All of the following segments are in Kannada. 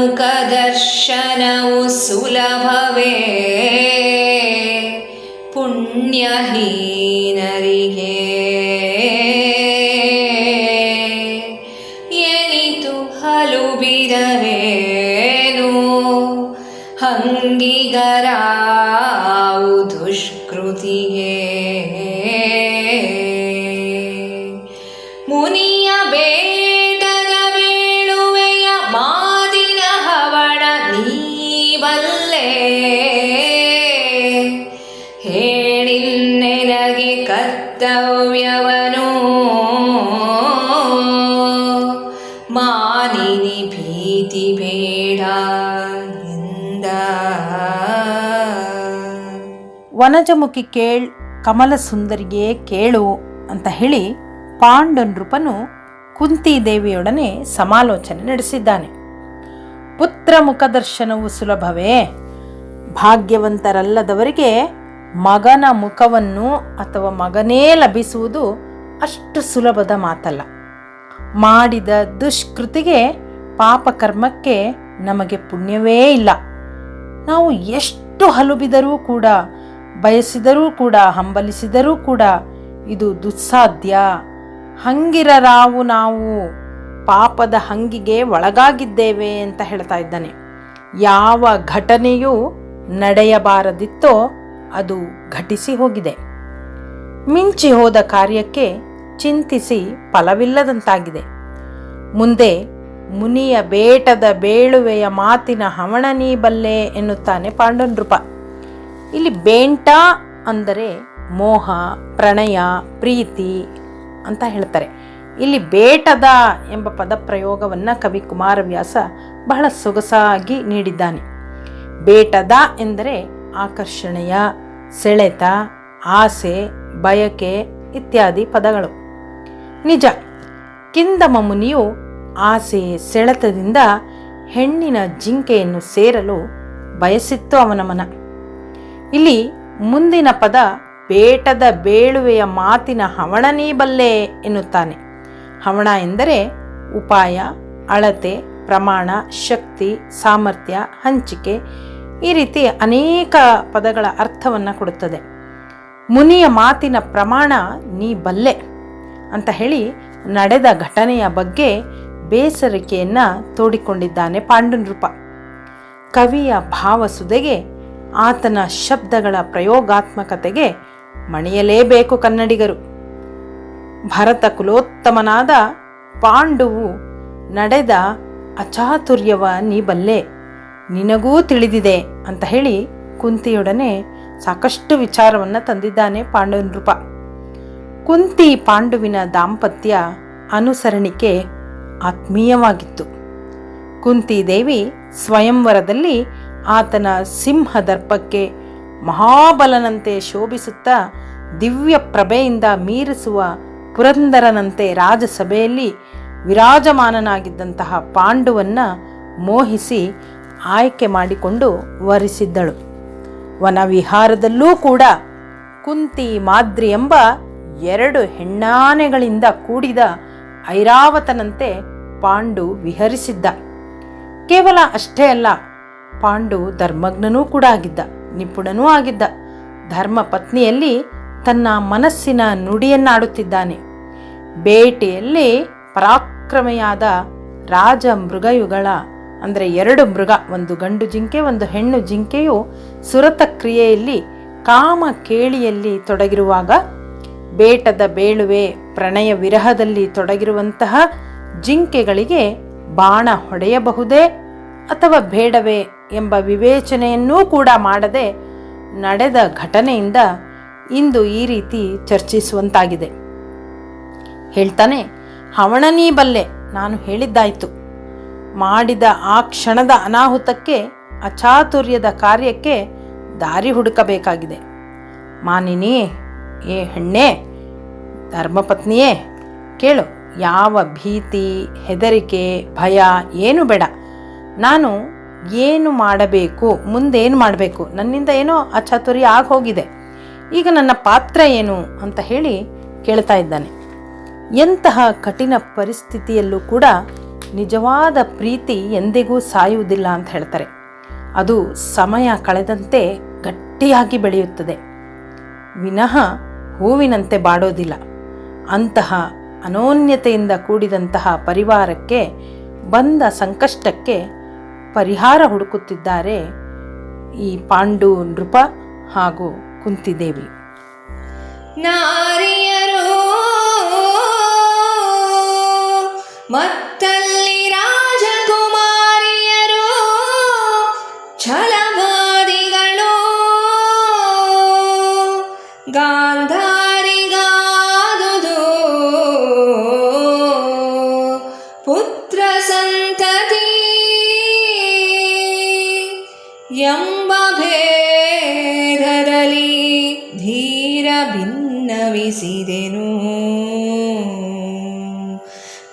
ಮುಖದರ್ಶನವು ಸುಲಭವೇ? ಪುಣ್ಯಹೀನರಿಗೆ ಎನಿತು ಹಲು ಬಿದರೇನು ಕರ್ತವ್ಯವನು ಮಾನಿನಿ ಭೀತಿ ಬೇಡ ಎಂದ ವನಜಮುಖಿ ಕೇಳ್ ಕಮಲ ಸುಂದರಿಗೆ ಕೇಳು ಅಂತ ಹೇಳಿ ಪಾಂಡನೃಪನು ಕುಂತಿದೇವಿಯೊಡನೆ ಕುಂತಿ ದೇವಿಯೊಡನೆ ಸಮಾಲೋಚನೆ ನಡೆಸಿದ್ದಾನೆ. ಪುತ್ರ ಮುಖದರ್ಶನವು ಸುಲಭವೇ? ಭಾಗ್ಯವಂತರಲ್ಲದವರಿಗೆ ಮಗನ ಮುಖವನ್ನು ಅಥವಾ ಮಗನೇ ಲಭಿಸುವುದು ಅಷ್ಟು ಸುಲಭದ ಮಾತಲ್ಲ. ಮಾಡಿದ ದುಷ್ಕೃತಿಗೆ ಪಾಪಕರ್ಮಕ್ಕೆ ನಮಗೆ ಪುಣ್ಯವೇ ಇಲ್ಲ. ನಾವು ಎಷ್ಟು ಹಲುಬಿದರೂ ಕೂಡ, ಬಯಸಿದರೂ ಕೂಡ, ಹಂಬಲಿಸಿದರೂ ಕೂಡ ಇದು ದುಸ್ಸಾಧ್ಯ. ಹಂಗಿರರಾವು ನಾವು ಪಾಪದ ಹಂಗಿಗೆ ಒಳಗಾಗಿದ್ದೇವೆ ಅಂತ ಹೇಳ್ತಾ ಇದ್ದಾನೆ. ಯಾವ ಘಟನೆಯೂ ನಡೆಯಬಾರದಿತ್ತೋ ಅದು ಘಟಿಸಿ ಹೋಗಿದೆ. ಮಿಂಚಿ ಹೋದ ಕಾರ್ಯಕ್ಕೆ ಚಿಂತಿಸಿ ಫಲವಿಲ್ಲದಂತಾಗಿದೆ. ಮುಂದೆ ಮುನಿಯ ಬೇಟದ ಬೇಳುವೆಯ ಮಾತಿನ ಹವಣ ನೀ ಬಲ್ಲೆ ಎನ್ನುತ್ತಾನೆ ಪಾಂಡನೃಪ ಇಲ್ಲಿ ಬೇಂಟ ಅಂದರೆ ಮೋಹ, ಪ್ರಣಯ, ಪ್ರೀತಿ ಅಂತ ಹೇಳ್ತಾರೆ. ಇಲ್ಲಿ ಬೇಟದ ಎಂಬ ಪದ ಪ್ರಯೋಗವನ್ನು ಕವಿ ಕುಮಾರವ್ಯಾಸ ಬಹಳ ಸೊಗಸಾಗಿ ನೀಡಿದ್ದಾನೆ. ಬೇಟದ ಎಂದರೆ ಆಕರ್ಷಣೆಯ ಸೆಳೆತ, ಆಸೆ, ಬಯಕೆ ಇತ್ಯಾದಿ ಪದಗಳು. ನಿಜ, ಕಿಂದಮ ಮುನಿಯು ಆಸೆ ಸೆಳೆತದಿಂದ ಹೆಣ್ಣಿನ ಜಿಂಕೆಯನ್ನು ಸೇರಲು ಬಯಸಿತ್ತು ಅವನ ಮನ. ಇಲ್ಲಿ ಮುಂದಿನ ಪದ ಬೇಟದ ಬೇಳುವೆಯ ಮಾತಿನ ಹವಣ ನೀ ಬಲ್ಲೆ ಎನ್ನುತ್ತಾನೆ. ಹವಣ ಎಂದರೆ ಉಪಾಯ, ಅಳತೆ, ಪ್ರಮಾಣ, ಶಕ್ತಿ, ಸಾಮರ್ಥ್ಯ, ಹಂಚಿಕೆ ಈ ರೀತಿ ಅನೇಕ ಪದಗಳ ಅರ್ಥವನ್ನು ಕೊಡುತ್ತದೆ. ಮುನಿಯ ಮಾತಿನ ಪ್ರಮಾಣ ನೀ ಬಲ್ಲೆ ಅಂತ ಹೇಳಿ ನಡೆದ ಘಟನೆಯ ಬಗ್ಗೆ ಬೇಸರಿಕೆಯನ್ನು ತೋಡಿಕೊಂಡಿದ್ದಾನೆ ಪಾಂಡುನೃಪ. ಕವಿಯ ಭಾವಸುದೆಗೆ ಆತನ ಶಬ್ದಗಳ ಪ್ರಯೋಗಾತ್ಮಕತೆಗೆ ಮಣಿಯಲೇಬೇಕು ಕನ್ನಡಿಗರು. ಭರತ ಕುಲೋತ್ತಮನಾದ ಪಾಂಡುವು ನಡೆದ ಅಚಾತುರ್ಯವ ನೀ ಬಲ್ಲೆ ನಿನಗೂ ತಿಳಿದಿದೆ ಅಂತ ಹೇಳಿ ಕುಂತಿಯೊಡನೆ ಸಾಕಷ್ಟು ವಿಚಾರವನ್ನು ತಂದಿದ್ದಾನೆ ಪಾಂಡುನೃಪ ಕುಂತಿ ಪಾಂಡುವಿನ ದಾಂಪತ್ಯ ಅನುಸರಣಿಕೆ ಆತ್ಮೀಯವಾಗಿತ್ತು. ಕುಂತಿ ದೇವಿ ಸ್ವಯಂವರದಲ್ಲಿ ಆತನ ಸಿಂಹ ದರ್ಪಕ್ಕೆ ಮಹಾಬಲನಂತೆ ಶೋಭಿಸುತ್ತಾ ದಿವ್ಯ ಪ್ರಭೆಯಿಂದ ಮೀರಿಸುವ ಪುರಂದರನಂತೆ ರಾಜಸಭೆಯಲ್ಲಿ ವಿರಾಜಮಾನನಾಗಿದ್ದಂತಹ ಪಾಂಡುವನ್ನು ಮೋಹಿಸಿ ಆಯ್ಕೆ ಮಾಡಿಕೊಂಡು ವರಿಸಿದ್ದಳು. ವನವಿಹಾರದಲ್ಲೂ ಕೂಡ ಕುಂತಿ ಮಾದ್ರಿ ಎಂಬ ಎರಡು ಹೆಣ್ಣಾನೆಗಳಿಂದ ಕೂಡಿದ ಐರಾವತನಂತೆ ಪಾಂಡು ವಿಹರಿಸಿದ್ದ. ಕೇವಲ ಅಷ್ಟೇ ಅಲ್ಲ, ಪಾಂಡು ಧರ್ಮಜ್ಞನೂ ಕೂಡ ಆಗಿದ್ದ, ನಿಪುಣನೂ ಆಗಿದ್ದ. ಧರ್ಮ ಪತ್ನಿಯಲ್ಲಿ ತನ್ನ ಮನಸ್ಸಿನ ನುಡಿಯನ್ನಾಡುತ್ತಿದ್ದಾನೆ. ಬೇಟೆಯಲ್ಲಿ ಪರಾಕ್ರಮೆಯಾದ ರಾಜ ಮೃಗಯುಗಳ ಅಂದರೆ ಎರಡು ಮೃಗ, ಒಂದು ಗಂಡು ಜಿಂಕೆ, ಒಂದು ಹೆಣ್ಣು ಜಿಂಕೆಯು ಸುರತ ಕ್ರಿಯೆಯಲ್ಲಿ, ಕಾಮ ಕೇಳಿಯಲ್ಲಿ ತೊಡಗಿರುವಾಗ, ಬೇಟದ ಬೇಳುವೆ ಪ್ರಣಯ ವಿರಹದಲ್ಲಿ ತೊಡಗಿರುವಂತಹ ಜಿಂಕೆಗಳಿಗೆ ಬಾಣ ಹೊಡೆಯಬಹುದೇ ಅಥವಾ ಬೇಡವೇ ಎಂಬ ವಿವೇಚನೆಯನ್ನೂ ಕೂಡ ಮಾಡದೆ ನಡೆದ ಘಟನೆಯಿಂದ ಇಂದು ಈ ರೀತಿ ಚರ್ಚಿಸುವಂತಾಗಿದೆ. ಹೇಳ್ತಾನೆ ಹವಣನೀ ಬಲ್ಲೆ, ನಾನು ಹೇಳಿದ್ದಾಯ್ತು. ಮಾಡಿದ ಆ ಕ್ಷಣದ ಅನಾಹುತಕ್ಕೆ, ಅಚಾತುರ್ಯದ ಕಾರ್ಯಕ್ಕೆ ದಾರಿ ಹುಡುಕಬೇಕಾಗಿದೆ. ಮಾನಿನಿ, ಏ ಹೆಣ್ಣೆ, ಧರ್ಮಪತ್ನಿಯೇ, ಕೇಳು, ಯಾವ ಭೀತಿ, ಹೆದರಿಕೆ, ಭಯ ಏನು ಬೇಡ. ನಾನು ಏನು ಮಾಡಬೇಕು, ಮುಂದೇನು ಮಾಡಬೇಕು, ನನ್ನಿಂದ ಏನೋ ಅಚಾತುರ್ಯ ಆಗಿ ಹೋಗಿದೆ ಈಗ ನನ್ನ ಪಾತ್ರ ಏನು ಅಂತ ಹೇಳಿ ಕೇಳ್ತಾ ಇದ್ದಾನೆ. ಎಂತಹ ಕಠಿಣ ಪರಿಸ್ಥಿತಿಯಲ್ಲೂ ಕೂಡ ನಿಜವಾದ ಪ್ರೀತಿ ಎಂದಿಗೂ ಸಾಯುವುದಿಲ್ಲ ಅಂತ ಹೇಳ್ತಾರೆ. ಅದು ಸಮಯ ಕಳೆದಂತೆ ಗಟ್ಟಿಯಾಗಿ ಬೆಳೆಯುತ್ತದೆ. ವಿನಃ ಹೂವಿನಂತೆ ಬಾಡೋದಿಲ್ಲ. ಅಂತಹ ಅನೋನ್ಯತೆಯಿಂದ ಕೂಡಿದಂತಹ ಪರಿವಾರಕ್ಕೆ ಬಂದ ಸಂಕಷ್ಟಕ್ಕೆ ಪರಿಹಾರ ಹುಡುಕುತ್ತಿದ್ದಾರೆ ಈ ಪಾಂಡು, ನೃಪ ಹಾಗೂ ಕುಂತಿದೇವಿ. ನಾರಿಯರು ಛಲವಾದಿಗಳು ಗಾಂಧಾರಿಗಾದುದು ಪುತ್ರ ಸಂತತಿ ಎಂಬ ಭೇದದಲ್ಲಿ ಧೀರ ಭಿನ್ನವಿಸಿದೆನು.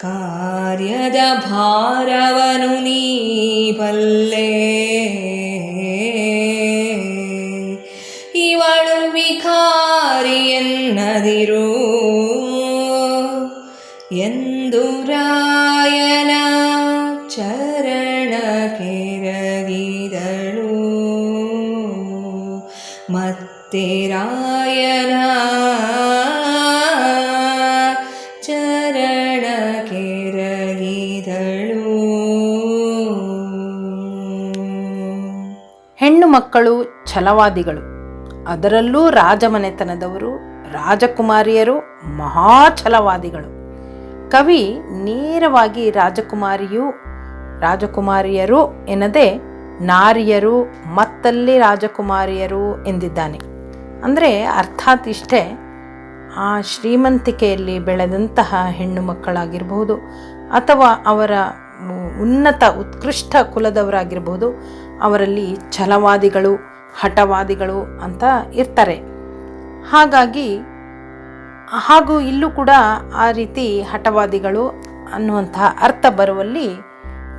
ಕಾರ್ಯದ ಭಾರವನು ನೀ ಬಲ್ಲೆ. ರಾಯನ ಚರಣ ಕೆರಗಿದಳು ಮತ್ತೆ ರಾಯನ ಚರಣ ಕೆರಗಿದಳು ಹೆಣ್ಣು ಮಕ್ಕಳು ಛಲವಾದಿಗಳು. ಅದರಲ್ಲೂ ರಾಜಮನೆತನದವರು, ರಾಜಕುಮಾರಿಯರು ಮಹಾ ಛಲವಾದಿಗಳು. ಕವಿ ನೇರವಾಗಿ ರಾಜಕುಮಾರಿಯು, ರಾಜಕುಮಾರಿಯರು ಎನ್ನದೆ ನಾರಿಯರು ಮತ್ತಲ್ಲಿ ರಾಜಕುಮಾರಿಯರು ಎಂದಿದ್ದಾನೆ. ಅಂದರೆ ಅರ್ಥಾತ್ ಇಷ್ಟೇ, ಆ ಶ್ರೀಮಂತಿಕೆಯಲ್ಲಿ ಬೆಳೆದಂತಹ ಹೆಣ್ಣು ಮಕ್ಕಳಾಗಿರಬಹುದು, ಅಥವಾ ಅವರ ಉನ್ನತ ಉತ್ಕೃಷ್ಟ ಕುಲದವರಾಗಿರಬಹುದು, ಅವರಲ್ಲಿ ಛಲವಾದಿಗಳು, ಹಠವಾದಿಗಳು ಅಂತ ಇರ್ತಾರೆ. ಹಾಗಾಗಿ ಹಾಗೂ ಇಲ್ಲೂ ಕೂಡ ಆ ರೀತಿ ಹಠವಾದಿಗಳು ಅನ್ನುವಂತಹ ಅರ್ಥ ಬರುವಲ್ಲಿ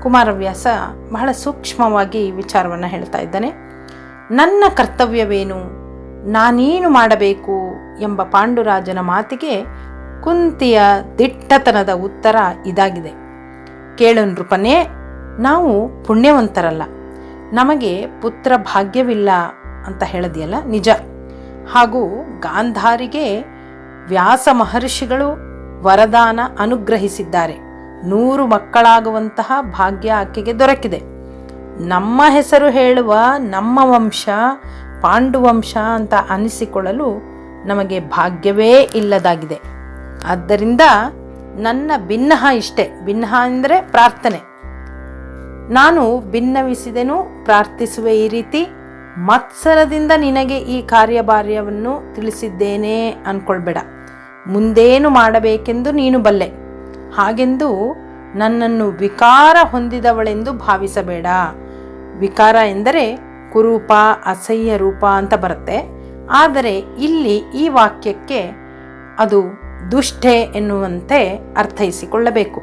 ಕುಮಾರವ್ಯಾಸ ಬಹಳ ಸೂಕ್ಷ್ಮವಾಗಿ ವಿಚಾರವನ್ನು ಹೇಳ್ತಾ ಇದ್ದಾನೆ. ನನ್ನ ಕರ್ತವ್ಯವೇನು? ನಾನೇನು ಮಾಡಬೇಕು ಎಂಬ ಪಾಂಡುರಾಜನ ಮಾತಿಗೆ ಕುಂತಿಯ ದಿಟ್ಟತನದ ಉತ್ತರ ಇದಾಗಿದೆ. ಕೇಳು ನೃಪನೇ ನಾವು ಪುಣ್ಯವಂತರಲ್ಲ. ನಮಗೆ ಪುತ್ರ ಭಾಗ್ಯವಿಲ್ಲ ಅಂತ ಹೇಳದಿಯಲ್ಲ? ನಿಜ. ಹಾಗೂ ಗಾಂಧಾರಿಗೆ ವ್ಯಾಸ ಮಹರ್ಷಿಗಳು ವರದಾನ ಅನುಗ್ರಹಿಸಿದ್ದಾರೆ. ನೂರು ಮಕ್ಕಳಾಗುವಂತಹ ಭಾಗ್ಯ ಆಕೆಗೆ ದೊರಕಿದೆ. ನಮ್ಮ ಹೆಸರು ಹೇಳುವ ನಮ್ಮ ವಂಶ ಪಾಂಡುವಂಶ ಅಂತ ಅನಿಸಿಕೊಳ್ಳಲು ನಮಗೆ ಭಾಗ್ಯವೇ ಇಲ್ಲದಾಗಿದೆ. ಆದ್ದರಿಂದ ನನ್ನ ಭಿನ್ನಹ ಇಷ್ಟೆ. ಭಿನ್ನಹ ಅಂದರೆ ಪ್ರಾರ್ಥನೆ. ನಾನು ಭಿನ್ನವಿಸಿದೆನು, ಪ್ರಾರ್ಥಿಸುವೆ ಈ ರೀತಿ, ಮತ್ಸರದಿಂದ ನಿನಗೆ ಈ ಕಾರ್ಯಭಾರ್ಯವನ್ನು ತಿಳಿಸಿದ್ದೇನೆ ಅನ್ಕೊಳ್ಬೇಡ. ಮುಂದೇನು ಮಾಡಬೇಕೆಂದು ನೀನು ಬಲ್ಲೆ. ಹಾಗೆಂದು ನನ್ನನ್ನು ವಿಕಾರ ಹೊಂದಿದವಳೆಂದು ಭಾವಿಸಬೇಡ. ವಿಕಾರ ಎಂದರೆ ಕುರೂಪ, ಅಸಹ್ಯ ರೂಪ ಅಂತ ಬರುತ್ತೆ. ಆದರೆ ಇಲ್ಲಿ ಈ ವಾಕ್ಯಕ್ಕೆ ಅದು ದುಷ್ಟೆ ಎನ್ನುವಂತೆ ಅರ್ಥೈಸಿಕೊಳ್ಳಬೇಕು.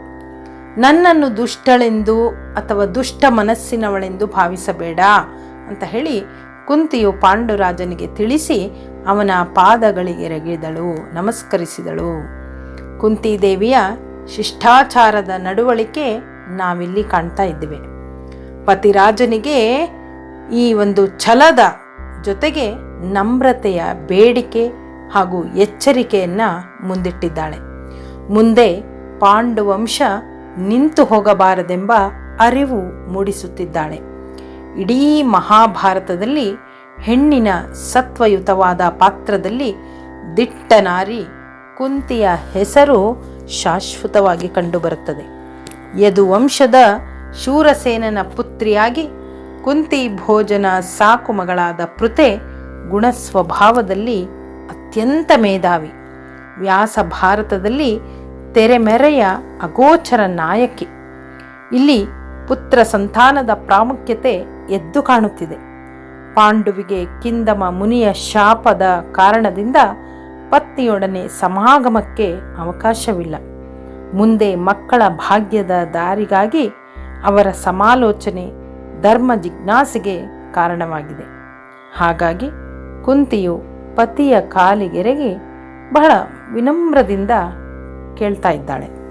ನನ್ನನ್ನು ದುಷ್ಟಳೆಂದು ಅಥವಾ ದುಷ್ಟ ಮನಸ್ಸಿನವಳೆಂದು ಭಾವಿಸಬೇಡ ಅಂತ ಹೇಳಿ ಕುಂತಿಯು ಪಾಂಡುರಾಜನಿಗೆ ತಿಳಿಸಿ ಅವನ ಪಾದಗಳಿಗೆ ರಗಿದಳು, ನಮಸ್ಕರಿಸಿದಳು. ಕುಂತಿದೇವಿಯ ಶಿಷ್ಟಾಚಾರದ ನಡವಳಿಕೆ ನಾವಿಲ್ಲಿ ಕಾಣ್ತಾ ಇದ್ದೇವೆ. ಪತಿರಾಜನಿಗೆ ಈ ಒಂದು ಛಲದ ಜೊತೆಗೆ ನಮ್ರತೆಯ ಬೇಡಿಕೆ ಹಾಗೂ ಎಚ್ಚರಿಕೆಯನ್ನು ಮುಂದಿಟ್ಟಿದ್ದಾಳೆ. ಮುಂದೆ ಪಾಂಡುವಂಶ ನಿಂತು ಹೋಗಬಾರದೆಂಬ ಅರಿವು ಮೂಡಿಸುತ್ತಿದ್ದಾಳೆ. ಇಡೀ ಮಹಾಭಾರತದಲ್ಲಿ ಹೆಣ್ಣಿನ ಸತ್ವಯುತವಾದ ಪಾತ್ರದಲ್ಲಿ ದಿಟ್ಟ ನಾರಿ ಕುಂತಿಯ ಹೆಸರು ಶಾಶ್ವತವಾಗಿ ಕಂಡುಬರುತ್ತದೆ. ಯದುವಂಶದ ಶೂರಸೇನನ ಪುತ್ರಿಯಾಗಿ ಕುಂತಿ ಭೋಜನ ಸಾಕು ಮಗಳಾದ ಪೃತೆ ಗುಣಸ್ವಭಾವದಲ್ಲಿ ಅತ್ಯಂತ ಮೇಧಾವಿ. ವ್ಯಾಸ ಭಾರತದಲ್ಲಿ ತೆರೆಮೆರೆಯ ಅಗೋಚರ ನಾಯಕಿ. ಇಲ್ಲಿ ಪುತ್ರ ಸಂತಾನದ ಪ್ರಾಮುಖ್ಯತೆ ಎದ್ದು ಕಾಣುತ್ತಿದೆ. ಪಾಂಡುವಿಗೆ ಕಿಂದಮ ಮುನಿಯ ಶಾಪದ ಕಾರಣದಿಂದ ಪತ್ನಿಯೊಡನೆ ಸಮಾಗಮಕ್ಕೆ ಅವಕಾಶವಿಲ್ಲ. ಮುಂದೆ ಮಕ್ಕಳ ಭಾಗ್ಯದ ದಾರಿಗಾಗಿ ಅವರ ಸಮಾಲೋಚನೆ ಧರ್ಮ ಜಿಜ್ಞಾಸೆಗೆ ಕಾರಣವಾಗಿದೆ. ಹಾಗಾಗಿ ಕುಂತಿಯು ಪತಿಯ ಕಾಲಿಗೆರೆಗೆ ಬಹಳ ವಿನಮ್ರದಿಂದ ಕೇಳ್ತಾ ಇದ್ದಾಳೆ.